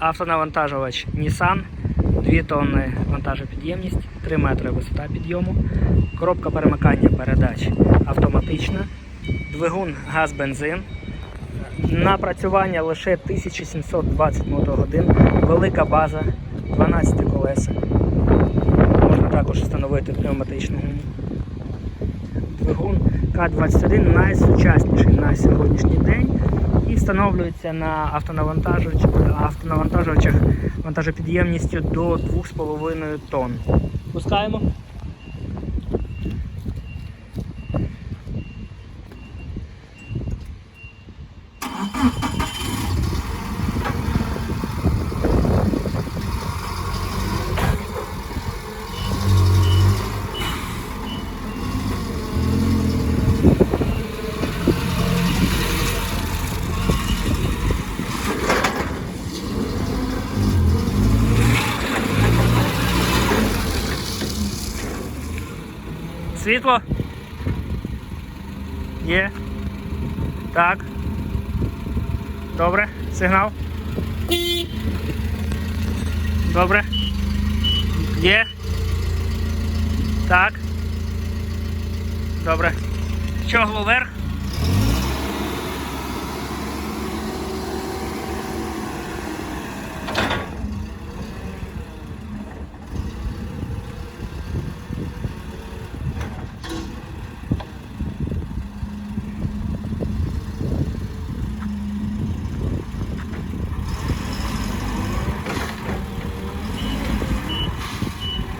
Автонавантажувач Nissan, 2 тонни вантажопідємність, 3 метри висота підйому, коробка перемикання передач автоматична, двигун газ-бензин, напрацювання лише 1720 мотогодин, велика база, 12 колеса. Можна також встановити пневматичну гуму. Двигун К-21 найсучасніший на сьогоднішній день і встановлюється на автонавантажувач- автонавантажувачах вантажопідємністю до 2,5 тонн. Пускаємо. Світло? Є. Так. Добре. Сигнал. Добре. Є. Так. Добре. Чогло вверх.